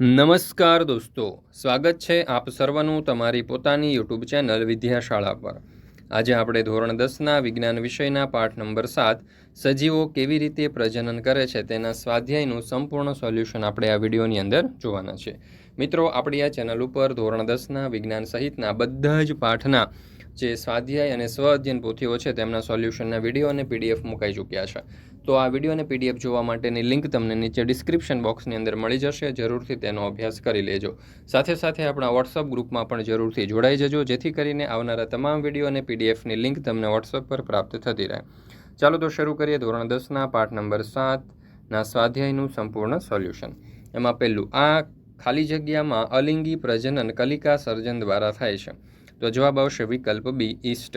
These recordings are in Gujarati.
નમસ્કાર દોસ્તો, સ્વાગત છે આપ સર્વનું તમારી પોતાની યુટ્યુબ ચેનલ વિદ્યાશાળા પર. આજે આપણે ધોરણ દસના વિજ્ઞાન વિષયના પાઠ નંબર સાત, સજીવો કેવી રીતે પ્રજનન કરે છે તેના સ્વાધ્યાયનું સંપૂર્ણ સોલ્યુશન આપણે આ વિડીયોની અંદર જોવાના છે. મિત્રો, આપણી આ ચેનલ ઉપર ધોરણ દસના વિજ્ઞાન સહિતના બધા જ પાઠના જે સ્વાધ્યાય અને સ્વ અધ્યયન પોથીઓ છે તેમના સોલ્યુશનના વીડિયો અને પીડીએફ મુકાઈ ચૂક્યા છે. તો આ વીડિયો અને પીડીએફ જોવા માટેની લિંક તમને નીચે ડિસ્ક્રિપ્શન બોક્સની અંદર મળી જશે. જરૂરથી તેનો અભ્યાસ કરી લેજો. સાથે સાથે આપણા વોટ્સઅપ ગ્રુપમાં પણ જરૂરથી જોડાઈ જજો, જેથી કરીને આવનારા તમામ વીડિયો અને પીડીએફની લિંક તમને વોટ્સઅપ પર પ્રાપ્ત થતી રહે. ચાલો તો શરૂ કરીએ ધોરણ દસના પાઠ નંબર સાતના સ્વાધ્યાયનું સંપૂર્ણ સોલ્યુશન. એમાં પહેલું, આ ખાલી જગ્યામાં અલિંગી પ્રજનન કલિકા સર્જન દ્વારા થાય છે. તો જવાબ આવશે વિકલ્પ બી ઈસ્ટ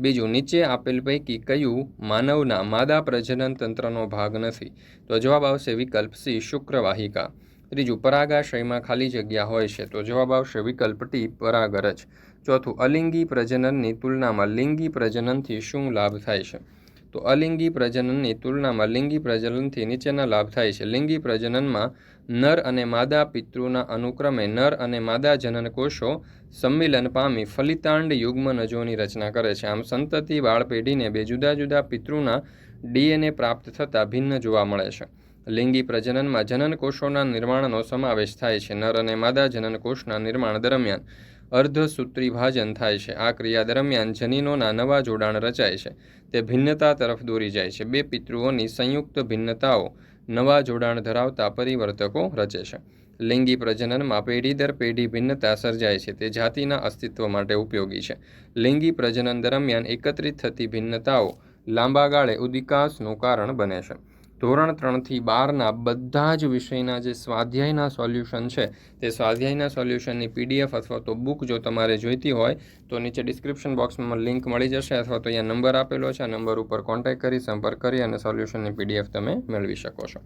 બીજું, નીચે આપેલ પૈકી કયું માનવના માદા પ્રજનન તંત્રનો ભાગ નથી? તો જવાબ આવશે વિકલ્પ સી, શુક્રવાહિકા. ત્રીજું, પરાગાશયમાં ખાલી જગ્યા હોય છે. તો જવાબ આવશે વિકલ્પ ટી, પરાગરજ. ચોથું, અલિંગી પ્રજનનની તુલનામાં લિંગી પ્રજનનથી શું લાભ થાય છે? તો અલિંગી પ્રજનનની તુલનામાં લિંગી પ્રજનનથી નીચેના લાભ થાય છે. લિંગી પ્રજનનમાં નર અને માદા પિતૃના અનુક્રમે નર અને માદા જનન કોષો સંમિલન પામી ફલિતાંડ યુગ્મનજોની રચના કરે છે. આમ સંતતિ બાળ પેઢીને બે જુદા જુદા પિતૃના ડીએનએ પ્રાપ્ત થતાં ભિન્ન જોવા મળે છે. લિંગી પ્રજનનમાં જનન કોષોના નિર્માણનો સમાવેશ થાય છે. નર અને માદા જનન કોષના નિર્માણ દરમિયાન અર્ધસૂત્રી ભાજન થાય છે. આ ક્રિયા દરમિયાન જનીનોના નવા જોડાણ રચાય છે. તે ભિન્નતા તરફ દોરી જાય છે. બે પિતૃઓની સંયુક્ત ભિન્નતાઓ નવા જોડાણ ધરાવતા પરિવર્તકો રચે છે. લિંગી પ્રજનનમાં પેઢી દર પેઢી ભિન્નતા સર્જાય છે. તે જાતિના અસ્તિત્વ માટે ઉપયોગી છે. લિંગી પ્રજનન દરમિયાન એકત્રિત થતી ભિન્નતાઓ લાંબા ગાળે ઉદ્વિકાસનું કારણ બને છે. ધોરણ ત્રણથી બારના બધા જ વિષયના જે સ્વાધ્યાયના સોલ્યુશન છે, તે સ્વાધ્યાયના સોલ્યુશનની પીડીએફ અથવા તો બુક જો તમારે જોઈતી હોય, તો નીચે ડિસ્ક્રિપ્શન બોક્સમાં લિંક મળી જશે અથવા તો અહીંયા નંબર આપેલો છે. આ નંબર ઉપર કોન્ટેક્ટ કરી, સંપર્ક કરી અને સોલ્યુશનની પીડીએફ તમે મેળવી શકો છો.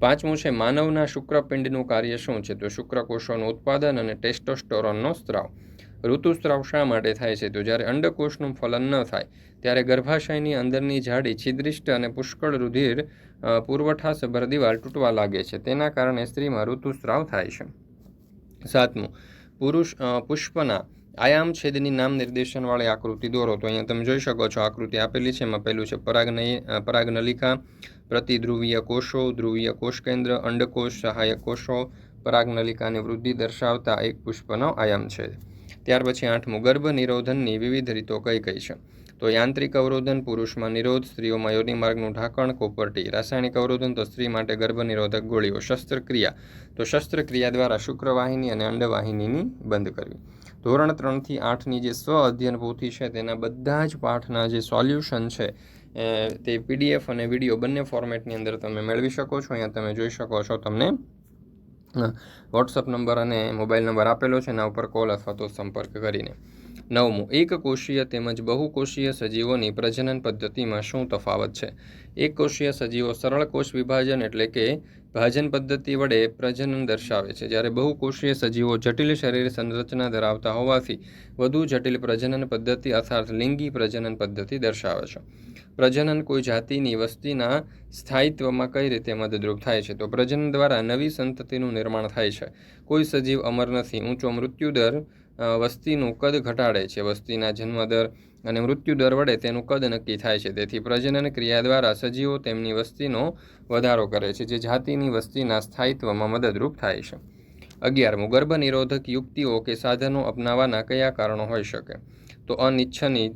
પાંચમું છે, માનવના શુક્રપિંડનું કાર્ય શું છે? તો શુક્રકોષોનું ઉત્પાદન અને ટેસ્ટોસ્ટોરોનનો સ્ત્રાવ. ઋતુસ્ત્રાવ શા માટે થાય છે? તો જ્યારે અંડકોષનું ફલન ન થાય, ત્યારે ગર્ભાશયની અંદરની જાડી, છિદ્રિષ્ટ અને પુષ્કળ રુધિર પુરવઠા સભર દિવાલ તૂટવા લાગે છે. તેના કારણે સ્ત્રીમાં ઋતુસ્ત્રાવ થાય છે. સાતમું, પુરુષ પુષ્પના આયામ છેદની નામ નિર્દેશનવાળી આકૃતિ દોરો. તો અહીંયા તમે જોઈ શકો છો, આકૃતિ આપેલી છે, એમાં પહેલું છે પરાગનય પરાગનલિકા, પ્રતિધ્રુવીય કોષો, ધ્રુવીય કોષ કેન્દ્ર, અંડકોષ, સહાયક કોષો, પરાગનલિકાની વૃદ્ધિ દર્શાવતા એક પુષ્પનો આયામ છે. ત્યાર પછી આઠમું, ગર્ભ નિરોધનની વિવિધ રીતો કઈ કઈ છે? તો યાંત્રિક અવરોધન પુરુષમાં નિરોધ સ્ત્રીઓમાં યોની માર્ગનું ઢાંકણ, કોપરટી. રાસાયણિક અવરોધન તો સ્ત્રી માટે ગર્ભનિરોધક ગોળીઓ. શસ્ત્રક્રિયા. તો શસ્ત્રક્રિયા દ્વારા શુક્રવાહિની અને અંડવાહિનીની બંધ કરવી. ધોરણ ત્રણથી આઠની જે સ્વ અધ્યયન પોથી છે, તેના બધા જ પાઠના જે સોલ્યુશન છે તે પીડીએફ અને વીડિયો બંને ફોર્મેટની અંદર તમે મેળવી શકો છો. અહીંયા તમે જોઈ શકો છો તમને વોટ્સઅપ નંબર અને મોબાઈલ નંબર આપેલો છે, એના ઉપર કોલ અથવા તો સંપર્ક કરીને. નવમું, એક કોષીય તેમજ બહુકોષીય સજીવોની પ્રજનન પદ્ધતિમાં શું તફાવત છે? એક કોષીય સજીવો સરળ કોષ વિભાજન એટલે કે ભાજન પદ્ધતિ વડે પ્રજનન દર્શાવે છે. જ્યારે બહુકોષીય સજીવો જટિલ શરીર સંરચના ધરાવતા હોવાથી વધુ જટિલ પ્રજનન પદ્ધતિ અર્થાત લિંગી પ્રજનન પદ્ધતિ દર્શાવે છે. પ્રજનન કોઈ જાતિની વસ્તીના સ્થાયિત્વમાં કઈ રીતે મદદરૂપ થાય છે? તો પ્રજનન દ્વારા નવી સંતતિનું નિર્માણ થાય છે. કોઈ સજીવ અમર નથી, ઊંચો મૃત્યુદર વસ્તીનું કદ ઘટાડે છે. વસ્તીના જન્મદર અને મૃત્યુદર વડે તેનું કદ નક્કી થાય છે. તેથી પ્રજનન ક્રિયા દ્વારા સજીવો તેમની વસ્તીનો વધારો કરે છે, જે જાતિની વસ્તીના સ્થાયિત્વમાં મદદરૂપ થાય છે. અગિયારમું ગર્ભ નિરોધક યુક્તિઓ કે સાધનો અપનાવવાના કયા કારણો હોઈ શકે? તો અનિચ્છની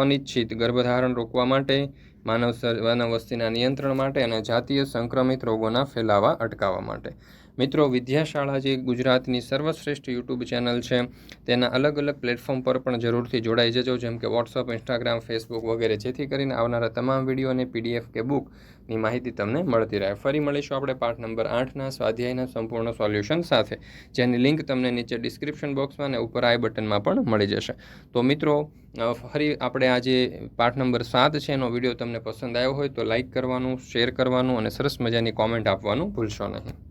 અનિચ્છિત ગર્ભધારણ રોકવા માટે, માનવ માનવ વસ્તીના નિયંત્રણ માટે અને જાતીય સંક્રમિત રોગોના ફેલાવા અટકાવવા માટે. મિત્રો, વિદ્યાશાળા જે ગુજરાતની સર્વશ્રેષ્ઠ યુટ્યુબ ચેનલ છે, તેના અલગ અલગ પ્લેટફોર્મ પર પણ જરૂરથી જોડાઈ જજો, જેમ કે વોટ્સઅપ ઇન્સ્ટાગ્રામ ફેસબુક વગેરે, જેથી કરીને આવનારા તમામ વીડિયો અને પીડીએફ કે બુકની માહિતી તમને મળતી રહે. ફરી મળીશું આપણે પાઠ નંબર આઠના સ્વાધ્યાયના સંપૂર્ણ સોલ્યુશન સાથે, જેની લિંક તમને નીચે ડિસ્ક્રિપ્શન બોક્સમાં અને ઉપર આઈ બટનમાં પણ મળી જશે. તો મિત્રો ફરી આપણે આજે પાઠ નંબર સાત છે, એનો વીડિયો તમને પસંદ આવ્યો હોય તો લાઇક કરવાનું શેર કરવાનું અને સરસ મજાની કોમેન્ટ આપવાનું ભૂલશો નહીં.